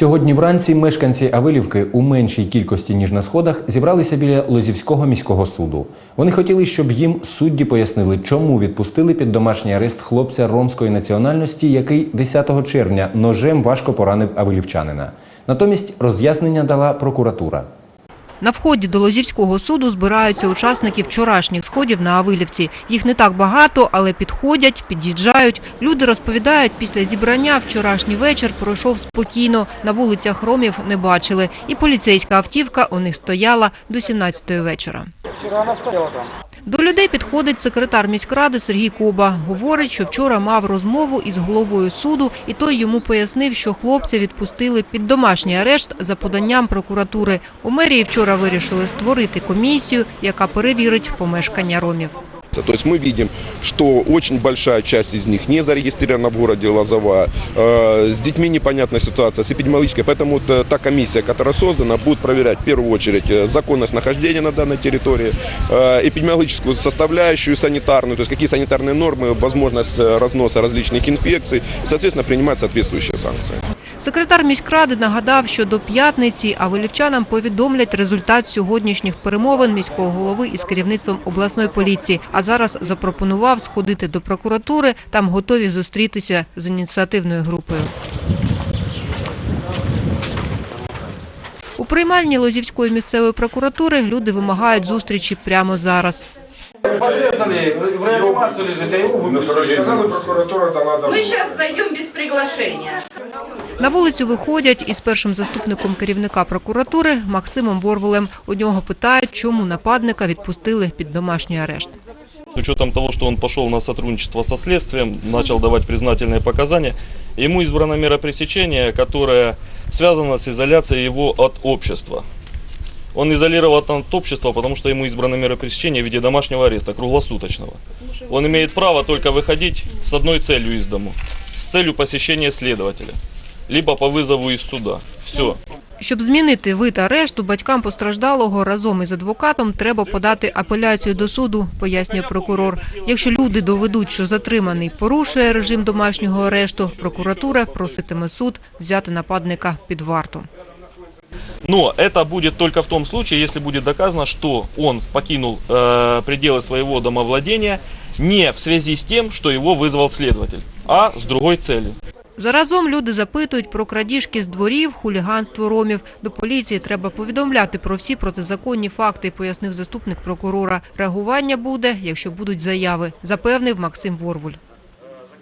Сьогодні вранці мешканці Авилівки у меншій кількості ніж на сходах зібралися біля Лозівського міського суду. Вони хотіли, щоб їм судді пояснили, чому відпустили під домашній арест хлопця ромської національності, який 10 червня ножем важко поранив авилівчанина. Натомість роз'яснення дала прокуратура. На вході до Лозівського суду збираються учасники вчорашніх сходів на Авилівці. Їх не так багато, але підходять, під'їжджають. Люди розповідають, після зібрання вчорашній вечір пройшов спокійно. На вулицях ромів не бачили. І поліцейська автівка у них стояла до 17-ї вечора. Вчера она стояла там. До людей підходить секретар міськради Сергій Коба. Говорить, що вчора мав розмову із головою суду, і той йому пояснив, що хлопця відпустили під домашній арешт за поданням прокуратури. У мерії вчора вирішили створити комісію, яка перевірить помешкання ромів. То есть мы видим, что очень большая часть из них не зарегистрирована в городе Лозова. Э, С детьми непонятная ситуация, с эпидемиологической. Поэтому э, та комиссия, которая создана, будет проверять в первую очередь э, законность нахождения на данной территории, эпидемиологическую составляющую санитарную, то есть какие санитарные нормы, возможность разноса различных инфекций, соответственно, принимать соответствующие санкции. Секретар міськради нагадав, що до п'ятниці авилівчанам повідомлять результат сьогоднішніх перемовин міського голови із керівництвом обласної поліції. А зараз запропонував сходити до прокуратури. Там готові зустрітися з ініціативною групою. У приймальні Лозівської місцевої прокуратури люди вимагають зустрічі прямо зараз. Подрезали, в реанимацию лежит, а его выпустили. Сказали, прокуратура дала Мы добро. сейчас зайдем без приглашения. На вулицю виходять із першим заступником керівника прокуратури Максимом Борволем. У нього питають, чому нападника відпустили під домашній арешт. С учетом того, что он пошел на сотрудничество со следствием, начал давать признательные показания, ему избрана мера пресечения, которая связана с изоляцией его от общества. Он изолирован от общества, потому что ему избрана мера пресечения в виде домашнего ареста, круглосуточного. Он имеет право только выходить с одной целью из дому, с целью посещения следователя, либо по вызову из суда. Все. Щоб змінити вид арешту, батькам постраждалого разом із адвокатом треба подати апеляцію до суду, пояснює прокурор. Якщо люди доведуть, що затриманий порушує режим домашнього арешту, прокуратура проситиме суд взяти нападника під варту. Но это будет только в том случае, если будет доказано, что он покинул э, пределы своего домовладения не в связи с тем, что его вызвал следователь, а с другой целью. Заразом люди запитують про крадіжки з дворів, хуліганство ромів. До поліції треба повідомляти про всі протизаконні факти, пояснив заступник прокурора. Реагування буде, якщо будуть заяви, запевнив Максим Ворвуль.